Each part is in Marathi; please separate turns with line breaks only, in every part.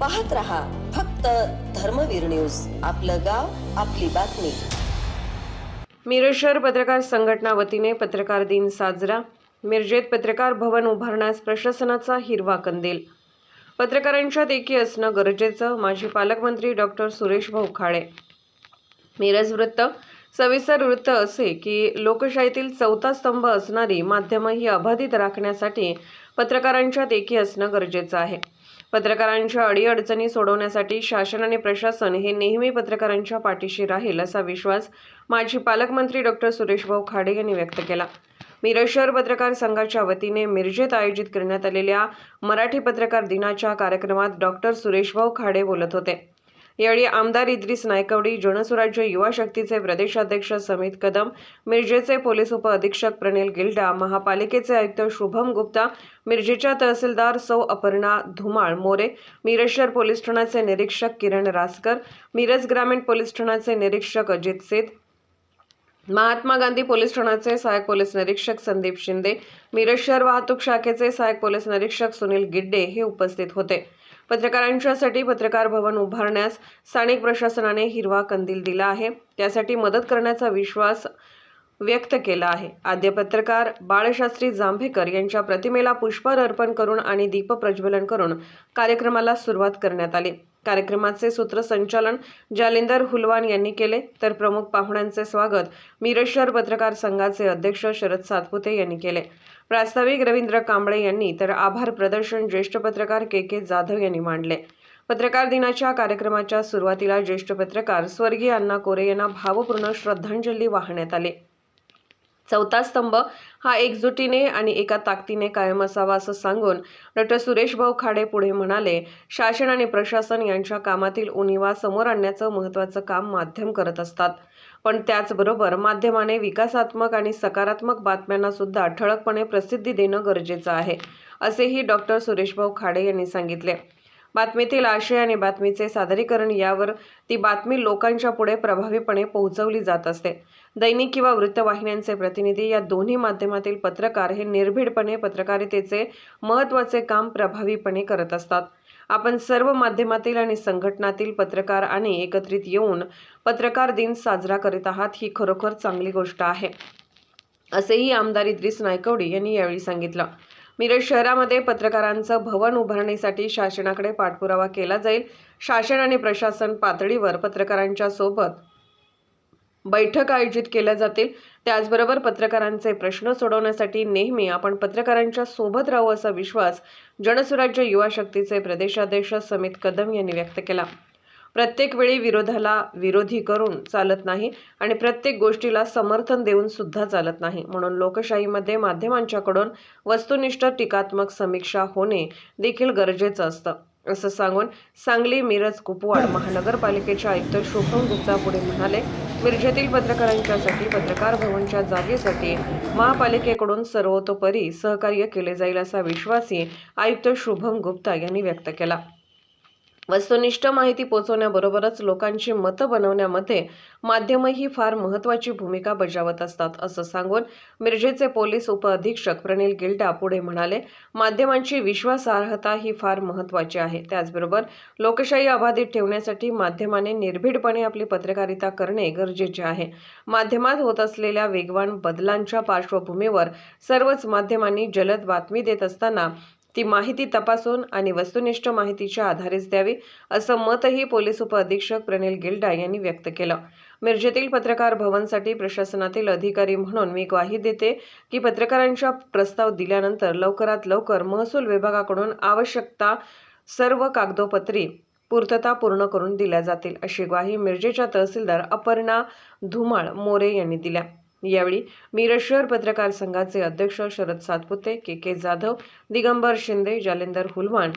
पाहत रहा फक्त धर्मवीर न्यूज. आपलं गाव आपली बातमी.
मिरज शहर पत्रकार संघटना वतीने पत्रकार दिन साजरा. मिरजेत पत्रकार भवन उभारण्यास प्रशासनाचा हिरवा कंदील. पत्रकारांच्या देखी असणं गरजेचं माजी पालकमंत्री डॉक्टर सुरेश भाऊ खाडे मिरज वृत्त सविस्तर वृत्त असे की लोकशाहीतील चौथा स्तंभ असणारी माध्यमं ही अबाधित राखण्यासाठी पत्रकारांच्या देखी असणं गरजेचं आहे. पत्रकारांच्या अडीअडचणी सोडवण्यासाठी शासन आणि प्रशासन हे नेहमी पत्रकारांच्या पाठीशी राहील असा विश्वास माजी पालकमंत्री डॉक्टर सुरेशभाऊ खाडे यांनी व्यक्त केला. मिरज शहर पत्रकार संघाच्या वतीने मिरजेत आयोजित करण्यात आलेल्या मराठी पत्रकार दिनाच्या कार्यक्रमात डॉक्टर सुरेशभाऊ खाडे बोलत होते. यावेळी आमदार इद्रिस नायकवडी जनसुराज्य युवा शक्तीचे प्रदेशाध्यक्ष समित कदम मिरजेचे पोलीस उपअधीक्षक प्रणिल गिल्डा महापालिकेचे आयुक्त शुभम गुप्ता मिरजेच्या तहसीलदार सौ अपर्णा धुमाळ मोरे मिरजशहर पोलीस ठाण्याचे निरीक्षक किरण रासकर मिरज ग्रामीण पोलीस ठाण्याचे निरीक्षक अजित सेठ महात्मा गांधी पोलीस ठाण्याचे सहाय्यक पोलीस निरीक्षक संदीप शिंदे मिरज शहर वाहतूक शाखेचे सहाय्यक पोलीस निरीक्षक सुनील गिड्डे हे उपस्थित होते. पत्रकारांच्यासाठी पत्रकार भवन उभारण्यास स्थानिक प्रशासनाने हिरवा कंदील दिला आहे. त्यासाठी मदत करण्याचा विश्वास व्यक्त केला आहे. आद्य पत्रकार बाळशास्त्री जांभेकर यांच्या प्रतिमेला पुष्पहार अर्पण करून आणि दीप प्रज्वलन करून कार्यक्रमाला सुरुवात करण्यात आली. कार्यक्रमाचे सूत्रसंचालन जालिंदर हुलवान यांनी केले. तर प्रमुख पाहुण्यांचे स्वागत मिरज शहर पत्रकार संघाचे अध्यक्ष शरद सातपुते यांनी केले. प्रास्ताविक रवींद्र कांबळे यांनी तर आभार प्रदर्शन ज्येष्ठ पत्रकार के के जाधव यांनी मांडले. पत्रकार दिनाच्या कार्यक्रमाच्या सुरुवातीला ज्येष्ठ पत्रकार स्वर्गीय अण्णा कोरे यांना भावपूर्ण श्रद्धांजली वाहण्यात आली. चौथा स्तंभ हा एकजुटीने आणि एका ताकदीने कायम असावा असं सांगून डॉक्टर सुरेश भाऊ खाडे पुढे म्हणाले शासन आणि प्रशासन यांच्या कामातील उणिवा समोर आणण्याचं महत्त्वाचं काम माध्यम करत असतात. पण त्याचबरोबर माध्यमाने विकासात्मक आणि सकारात्मक बातम्यांना सुद्धा ठळकपणे प्रसिद्धी देणं गरजेचं आहे असेही डॉक्टर सुरेशभाऊ खाडे यांनी सांगितले. बातमीतील आशय आणि बातमीचे सादरीकरण यावर ती बातमी लोकांच्या पुढे प्रभावीपणे पोहोचवली जात असते. दैनिक किंवा वृत्तवाहिन्यांचे प्रतिनिधी या दोन्ही माध्यमातील पत्रकार हे निर्भीडपणे पत्रकारितेचे महत्त्वाचे काम प्रभावीपणे करत असतात. आपण सर्व माध्यमातील आणि संघटनातील पत्रकार आणि एकत्रित येऊन पत्रकार दिन साजरा करीत आहात ही खरोखर चांगली गोष्ट आहे. असेही आमदार इद्रिस नायकवडी यांनी यावेळी सांगितलं. मिरज शहरामध्ये पत्रकारांचं भवन उभारणीसाठी शासनाकडे पाठपुरावा केला जाईल. शासन आणि प्रशासन पातळीवर पत्रकारांच्या सोबत बैठक आयोजित केल्या जातील. त्याचबरोबर पत्रकारांचे प्रश्न सोडवण्यासाठी नेहमी आपण पत्रकारांच्या सोबत राहू असा विश्वास जनसुराज्य युवा शक्तीचे प्रदेशाध्यक्ष समित कदम यांनी व्यक्त केला. प्रत्येक वेळी विरोधाला विरोधी करून चालत नाही आणि प्रत्येक गोष्टीला समर्थन देऊन सुद्धा चालत नाही. म्हणून लोकशाहीमध्ये माध्यमांच्याकडून वस्तुनिष्ठ टीकात्मक समीक्षा होणे देखील गरजेचं असतं. असं सांगून सांगली मिरज कुपवाड महानगरपालिकेचे आयुक्त शुभम गुप्ता पुढे म्हणाले मिरजेतील पत्रकारांच्यासाठी पत्रकार भवनच्या जागेसाठी महापालिकेकडून सर्वतोपरी सहकार्य केले जाईल असा विश्वासही आयुक्त शुभम गुप्ता यांनी व्यक्त केला. वस्तुनिष्ठ माहिती पोचवण्याबरोबरच लोकांची मतं बनवण्यामध्ये माध्यमही फार महत्त्वाची भूमिका बजावत असतात असं सांगून मिरजेचे पोलीस उपअधीक्षक प्रणिल गिल्डा पुढे म्हणाले माध्यमांची विश्वासार्हता ही फार महत्त्वाची आहे. त्याचबरोबर लोकशाही अबाधित ठेवण्यासाठी माध्यमाने निर्भीडपणे आपली पत्रकारिता करणे गरजेचे आहे. माध्यमात होत असलेल्या वेगवान बदलांच्या पार्श्वभूमीवर सर्वच माध्यमांनी जलद बातमी देत असताना ती माहिती तपासून आणि वस्तुनिष्ठ माहितीच्या आधारेच द्यावी असं मतही पोलीस उपअधीक्षक प्रणिल गिल्डा यांनी व्यक्त केलं. मिरजेतील पत्रकार भवनसाठी प्रशासनातील अधिकारी म्हणून मी ग्वाही देते की पत्रकारांच्या प्रस्ताव दिल्यानंतर लवकरात लवकर महसूल विभागाकडून आवश्यकता सर्व कागदोपत्री पूर्तता पूर्ण करून दिल्या जातील अशी ग्वाही मिरजेच्या तहसीलदार अपर्णा धुमाळ मोरे यांनी दिल्या. यावेळी मिरज शहर पत्रकार संघाचे अध्यक्ष शरद सातपुते के के जाधव दिगंबर शिंदे जालिंदर हुलवान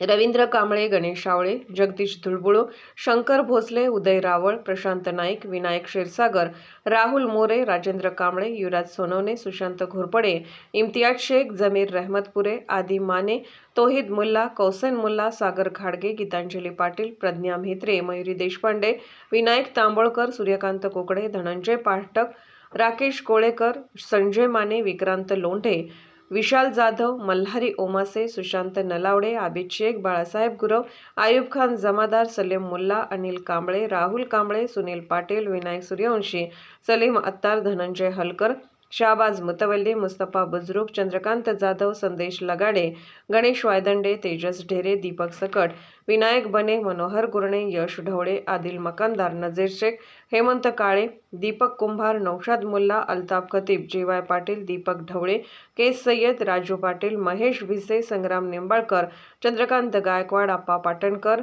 रवींद्र कांबळे गणेश आवळे जगदीश धुळबुळू शंकर भोसले उदय रावळ प्रशांत नाईक विनायक क्षीरसागर राहुल मोरे राजेंद्र कांबळे युवराज सोनवणे सुशांत घोरपडे इम्तियाज शेख जमीर रहमतपुरे आदी माने तोहिद मुल्ला कौसन मुल्ला सागर खाडगे गीतांजली पाटील प्रज्ञा म्हेत्रे मयुरी देशपांडे विनायक तांबोळकर सूर्यकांत कोकडे धनंजय पाठक राकेश कोळेकर संजय माने विक्रांत लोंढे विशाल जाधव मल्हारी ओमासे सुशांत नलावडे आबिद शेख बाळासाहेब गुरव आयुब खान जमादार सलीम मुल्ला अनिल कांबळे राहुल कांबळे सुनील पाटील विनायक सूर्यवंशी सलीम अत्तार धनंजय हलकर शाहबाज मुतवल्ली मुस्तफा बुजरुक चंद्रकांत जाधव संदेश लगाडे गणेश वायदंडे तेजस ढेरे दीपक सकट विनायक बने मनोहर गुरणे यश ढवळे आदिल मकानदार नजीर शेख हेमंत काळे दीपक कुंभार नौशाद मुल्ला अल्ताफ खतीब जे वाय पाटील दीपक ढवळे केस सय्यद राजू पाटील महेश भिसे संग्राम निंबाळकर चंद्रकांत गायकवाड आप्पा पाटणकर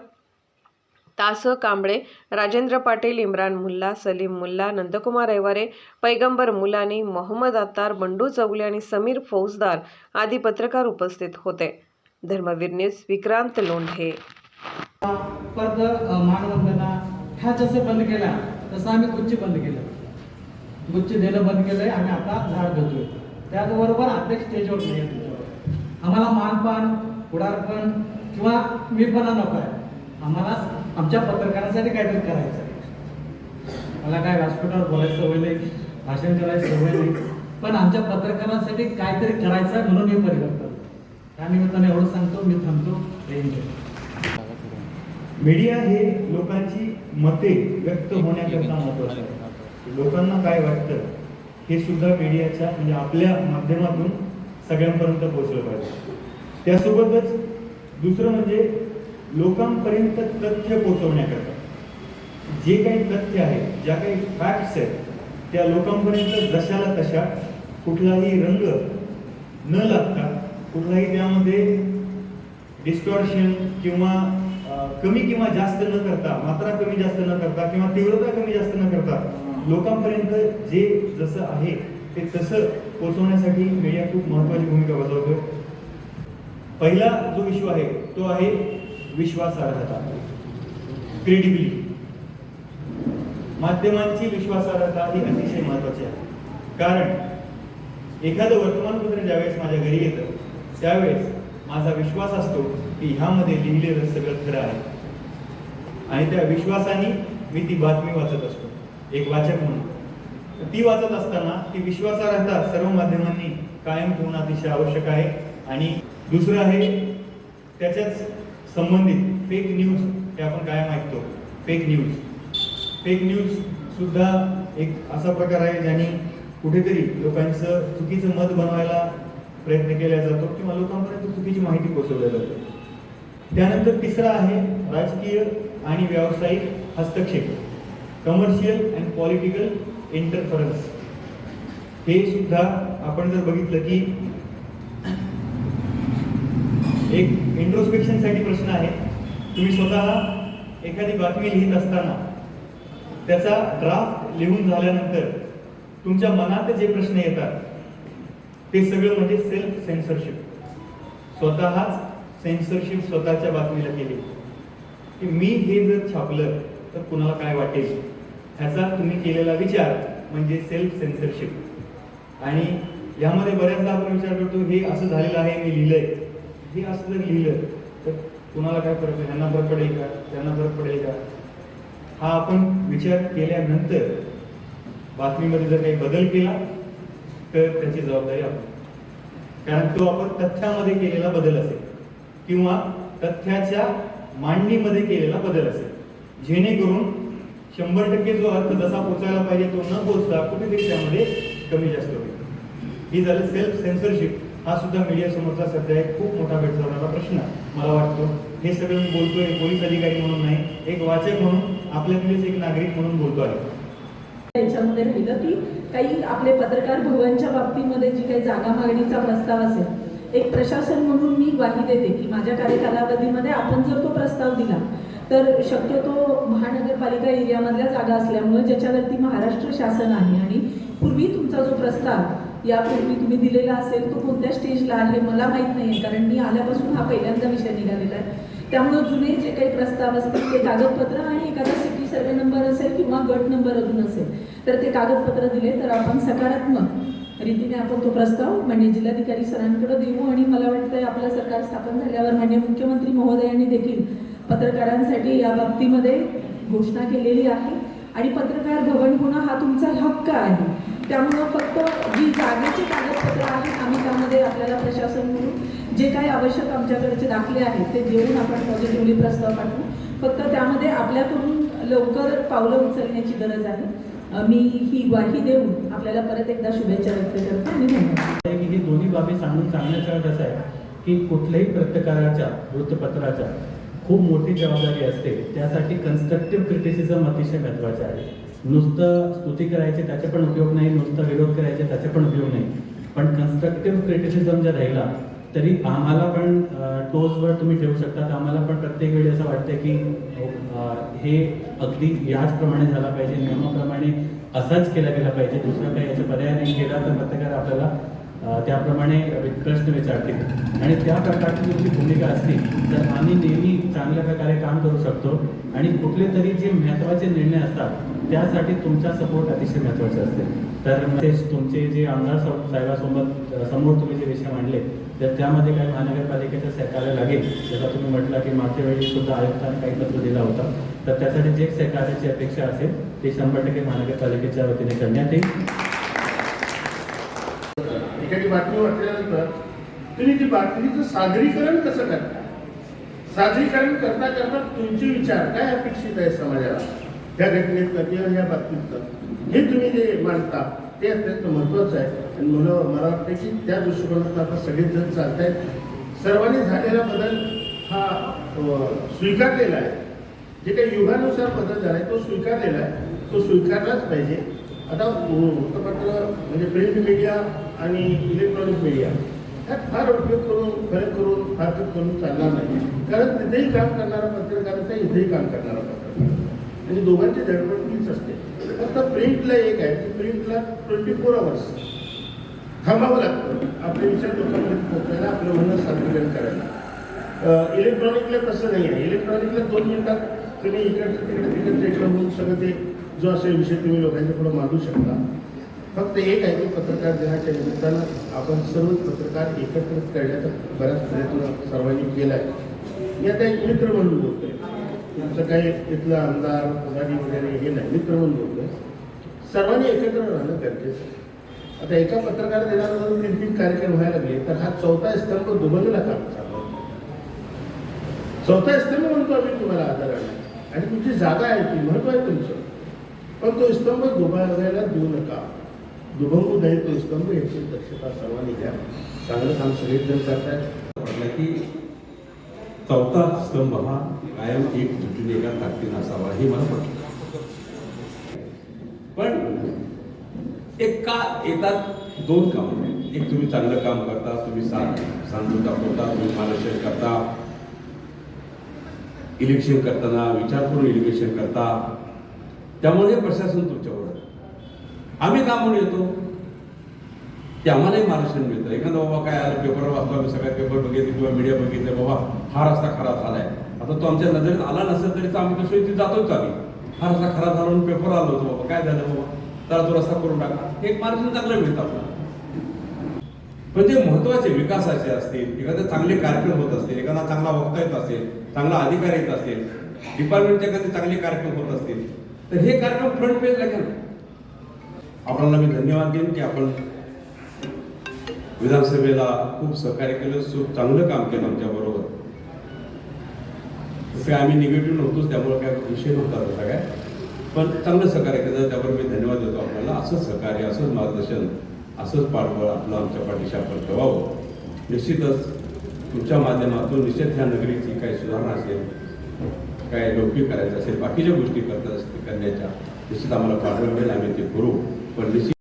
तास कांबळे राजेंद्र पाटील इम्रान मुल्ला सलीम मुल्ला नंदकुमार ऐवारे पैगंबर मुलानी मोहम्मद अत्तार बंडू चौगले आणि समीर फौजदार आदी पत्रकार उपस्थित होते. धर्मवीर न्यूज विक्रांत लोंढे.
परत मानवंदना ह्या जसं बंद केला तसं आम्ही गुच्छ बंद केलं. गुच्छ देणं बंद केलंय आम्ही आता झाड देतोय त्याचबरोबर आपल्या स्टेजवर नाही आम्हाला मानपान पुढारपण किंवा मीपणा नको आहे आम्हाला आमच्या पत्रकारांसाठी काहीतरी करायचं आहे. मला काय व्यासपीठावर बोलायचं सवय नाही भाषण करायची सवय नाही पण आमच्या पत्रकारांसाठी काहीतरी करायचं आहे म्हणून हे परिवर्तन. त्या निमित्ताने एवढं सांगतो मी थांबतो.
मीडिया हे लोकांची मते व्यक्त होण्याकरता महत्वाचं आहे. लोकांना काय वाटतं हे सुद्धा मीडियाच्या म्हणजे आपल्या माध्यमातून सगळ्यांपर्यंत पोहोचलं पाहिजे. त्यासोबतच दुसरं म्हणजे लोकांपर्यंत तथ्य पोहोचवण्याकरता. जे काही तथ्य आहेत ज्या काही फॅक्ट्स आहेत त्या लोकांपर्यंत जशाला तशा कुठलाही रंग न लागता कुठलाही त्यामध्ये डिस्टॉर्शन किंवा कमी किंवा जास्त न करता मात्रा कमी जास्त न करता किंवा तीव्रता कमी जास्त न करता लोकांपर्यंत जे जसं आहे ते तसं पोचवण्यासाठी मीडिया खूप महत्वाची भूमिका बजावतो पहिला जो इश्यू आहे तो आहे विश्वासार्हता. क्रेडिबिलिटी माध्यमांची विश्वासार्हता ही अतिशय महत्वाची आहे. कारण एखादं वर्तमानपत्र ज्यावेळेस माझ्या घरी येतं त्यावेळेस माझा विश्वास असतो की ह्यामध्ये लिहिलेलं सगळं खरं आहे. आणि त्या विश्वासाने मी ती बातमी वाचत असतो एक वाचक म्हणून. ती वाचत असताना ती विश्वासार्हता सर्व माध्यमांनी कायम ठेवणं अतिशय आवश्यक आहे. आणि दुसरं आहे त्याच्याच संबंधित फेक न्यूज हे आपण कायम ऐकतो फेक न्यूज फेक न्यूज सुद्धा एक असा प्रकार आहे ज्याने कुठेतरी लोकांचं चुकीचं मत बनवायला प्रयत्न केला जातो किंवा लोकांपर्यंत चुकीची माहिती पोहोचवल्या जाते. त्यानंतर तिसरा आहे राजकीय आणि व्यावसायिक हस्तक्षेप. कमर्शियल अँड पॉलिटिकल इंटरफरन्स हे सुद्धा आपण जर बघितलं की एक इंट्रोस्पेक्शनसाठी प्रश्न आहे. तुम्ही स्वतः एखादी बातमी लिहित असताना त्याचा ड्राफ्ट लिहून झाल्यानंतर तुमच्या मनात जे प्रश्न येतात ते सगळं म्हणजे सेल्फ सेन्सरशिप स्वतःच सेन्सरशिप स्वतःच्या बातमीला केली. की मी हे जर छापलं तर कुणाला काय वाटेल? ह्याचा तुम्ही केलेला विचार म्हणजे सेल्फ सेन्सरशिप आणि यामध्ये बऱ्याचदा आपण विचार करतो हे असं झालेलं आहे मी लिहिलंय. हे असं जर लिहिलं तर कुणाला काय फरक आहे? ह्यांना फरक पडेल का? त्यांना फरक पडेल का? हा आपण विचार केल्यानंतर बातमीमध्ये जर काही बदल केला तर त्याची जबाबदारी आपण. कारण तो आपण तथ्यामध्ये केलेला बदल असेल किंवा तथ्याच्या मांडणीमध्ये केलेला बदल असेल. जेणेकरून शंभर टक्के जो अर्थ जसा पोचायला पाहिजे तो न पोचता कुठेतरी त्यामध्ये कमी जास्त होईल. ही झालं सेल्फ सेन्सरशिप हा सुद्धा मीडिया समोरचा सध्या एक खूप मोठा भेटवणारा प्रश्न मला वाटतो हे सगळं मी बोलतोय पोलीस अधिकारी म्हणून नाही एक वाचक म्हणून आपल्यातलेच एक नागरिक म्हणून बोलतो आहे.
त्यांच्यामध्ये राहिलं की काही आपले पत्रकार भवनच्या बाबतीमध्ये जी काही जागा मागणीचा प्रस्ताव असेल एक प्रशासन म्हणून मी ग्वाही देते की माझ्या कार्यकालावधीमध्ये आपण जर तो प्रस्ताव दिला तर शक्यतो महानगरपालिका एरियामधल्या जागा असल्यामुळे ज्याच्यावरती महाराष्ट्र शासन आहे आणि पूर्वी तुमचा जो प्रस्ताव यापूर्वी तुम्ही दिलेला असेल तो कोणत्या स्टेजला आहे मला माहीत नाही कारण मी आल्यापासून हा पहिल्यांदा विषय निघालेला आहे. त्यामुळे जुने जे काही प्रस्ताव असतील ते कागदपत्र आणि एखादा सिटी सर्वे नंबर असेल किंवा गट नंबर अजून असेल तर ते कागदपत्र दिले तर आपण सकारात्मक रीतीने आपण तो प्रस्ताव म्हणजे जिल्हाधिकारी सरांकडे देऊ आणि मला वाटतंय आपलं सरकार स्थापन झाल्यावर म्हणजे मुख्यमंत्री महोदयांनी देखील पत्रकारांसाठी या बाबतीमध्ये घोषणा केलेली आहे. आणि पत्रकार भवन होणं हा तुमचा हक्क आहे. त्यामुळं फक्त जी जागेची कागदपत्रं आहेत आम्ही त्यामध्ये आपल्याला प्रशासन म्हणून जे काही आवश्यक आमच्याकडचे दाखले आहेत ते देऊन आपण पॉझिटिव्हली प्रस्ताव पाठवू. फक्त त्यामध्ये आपल्याकडून लवकर पावलं उचलण्याची गरज आहे. मी ही ग्वाही देऊन आपल्याला परत एकदा शुभेच्छा व्यक्त करते आणि धन्यवाद.
की ही दोन्ही बाबी सांगून सांगण्याचा अर्थ असा आहे की कुठल्याही पत्रकाराच्या वृत्तपत्राच्या खूप मोठी जबाबदारी असते. त्यासाठी कन्स्ट्रक्टिव्ह क्रिटिसिझम अतिशय महत्त्वाचे आहे. नुसतं स्तुती करायचे त्याचे पण उपयोग नाही नुसतं विरोध करायचे त्याचे पण उपयोग नाही. पण कन्स्ट्रक्टिव्ह क्रिटिसिझम जर राहिला तरी आम्हाला पण टोजवर तुम्ही ठेवू शकता. आम्हाला पण प्रत्येक वेळी असं वाटतं की हो, हे अगदी याचप्रमाणे झाला पाहिजे नियमाप्रमाणे असाच केला गेला पाहिजे. दुसरा काही याचा पर्याय नाही केला तर पत्रकार आपल्याला त्याप्रमाणे प्रश्न विचारतील आणि त्या प्रकारची तुमची भूमिका असली तर आम्ही नेहमी चांगल्या प्रकारे काम करू शकतो. आणि कुठले तरी जे महत्त्वाचे निर्णय असतात त्यासाठी तुमचा सपोर्ट अतिशय महत्त्वाचा असते. तर ते तुमचे जे आमदार साहेबासोबत समोर तुम्ही जे विषय मांडले तर त्यामध्ये काही महानगरपालिकेचं सहकार्य लागेल. जसं तुम्ही म्हटलं की मागच्या वेळी सुद्धा आयुक्तांनी काही पत्र दिला होता. तर त्यासाठी जे सहकार्याची अपेक्षा असेल ते शंभर टक्के महानगरपालिकेच्या वतीने करण्यात येईल.
एखादी बातमी वाचल्यानंतर तुम्ही ती बातमीचं सादरीकरण कसं करता? सादरीकरण करता करता तुमचे विचार काय अपेक्षित आहे समाजाला? त्या घटनेतलं किंवा या बातमीतलं? हे तुम्ही जे मांडता ते अत्यंत महत्त्वाचं आहे. आणि मला मला वाटतं की त्या दृष्टिकोनातून आता सगळेच जण चालत आहेत सर्वांनी झालेला बदल हा स्वीकारलेला आहे. जे काही युगानुसार बदल झाला आहे तो स्वीकारलेला आहे. तो स्वीकारलाच पाहिजे. आता वृत्तपत्र म्हणजे प्रिंट मीडिया आणि इलेक्ट्रॉनिक मीडिया ह्यात फार उपयोग करून खरे करून फारकत करून चालणार नाही. कारण तिथेही काम करणारा पत्रकाराचा इथेही काम करणारा पत्रकार म्हणजे दोघांची धडपड तीच असते. फक्त प्रिंटला एक आहे की प्रिंटला ट्वेंटी फोर आवर्स थांबावं लागतं. आपले विचार लोकांपर्यंत पोहोचायला आपलं म्हणणं सादरीकरण करायला. इलेक्ट्रॉनिकला तसं नाही आहे. इलेक्ट्रॉनिकला दोन मिनिटात तुम्ही इकडचं तिकडे तिकडचं इकडं होऊन सगळं ते जो असेल विषय तुम्ही लोकांच्या पुढे मांडू शकता. फक्त एक आहे की पत्रकार दिनाच्या निमित्तानं आपण सर्व पत्रकार एकत्रित करण्याचा बराच प्रयत्न सर्वांनी केला आहे मी आता एक मित्र म्हणून बोलतोय. तुमचं काही तिथलं आमदार पुढारी वगैरे हे नाही. मित्र म्हणून बोलतोय. सर्वांनी एकत्र राहणं गरजेचं आता एका पत्रकार दिनानंतर तीन तीन कार्यक्रम व्हायला लागले. तर हा चौथा स्तंभ दुबलला का चौथा स्तंभ म्हणतो आम्ही तुम्हाला आदराने आणि तुमची जागा आहे ती महत्त्व आहे तुमचं. पण तो स्तंभ दुबायला देऊ नका. दुभंगू नाही तो स्तंभ याची दक्षता सर्वांनी घ्या. चांगलं काम सगळेच जण करतात
म्हटलं की चौथा स्तंभ हा कायम एक दृष्टीने एका ताकदीनं असावा हे मला म्हटलं पण एक का येतात दोन काम. एक तुम्ही चांगलं काम करता तुम्ही सांग सांगून दाखवता तुम्ही मार्गदर्शन करता. इलेक्शन करताना विचारपूर्ण इलेक्शन करता. त्यामुळे हे प्रशासन तुमच्यावर आम्ही का म्हणून येतो? ते आम्हालाही मार्गदर्शन मिळतं. एखादा बाबा काय आलं पेपर वाचतो आम्ही सगळ्या पेपर बघितले किंवा मीडिया बघितले बाबा हा रस्ता खराब झालाय. आता तो आमच्या नजरेत आला नसेल तरी तर आम्ही तसं इथे जातोच आम्ही. हा रस्ता खराब झाला म्हणून पेपर आलो होतो बाबा. काय झालं बाबा? त्याला तो रस्ता करून टाका. हे एक मार्गदर्शन चांगलं मिळतं आपल्याला. पण जे महत्त्वाचे विकासाचे असतील एखादे चांगले कार्यक्रम होत असतील एखादा चांगला वक्ता येत असेल चांगला अधिकारी येत असेल डिपार्टमेंटचे एखादे चांगले कार्यक्रम होत असतील तर हे कार्यक्रम फ्रंट पेजला घ्या आपल्याला मी धन्यवाद देईन की आपण विधानसभेला खूप सहकार्य केलं खूप चांगलं काम केलं आमच्या बरोबर. काय आम्ही निगेटिव्ह नव्हतोच त्यामुळे काय विषय नव्हता तसा काय. पण चांगलं सहकार्य केलं त्यावर मी धन्यवाद देतो आपल्याला. असंच सहकार्य असंच मार्गदर्शन असंच पाठबळ आपलं आमच्या पाठीशी आपण ठेवावं. निश्चितच तुमच्या माध्यमातून निश्चित ह्या नगरीची काही सुधारणा असेल काय लौकिक करायचं असेल बाकीच्या गोष्टी करत असतील करण्याच्या निश्चित आम्हाला पाठबळ आम्ही ते करू. पण निश्चित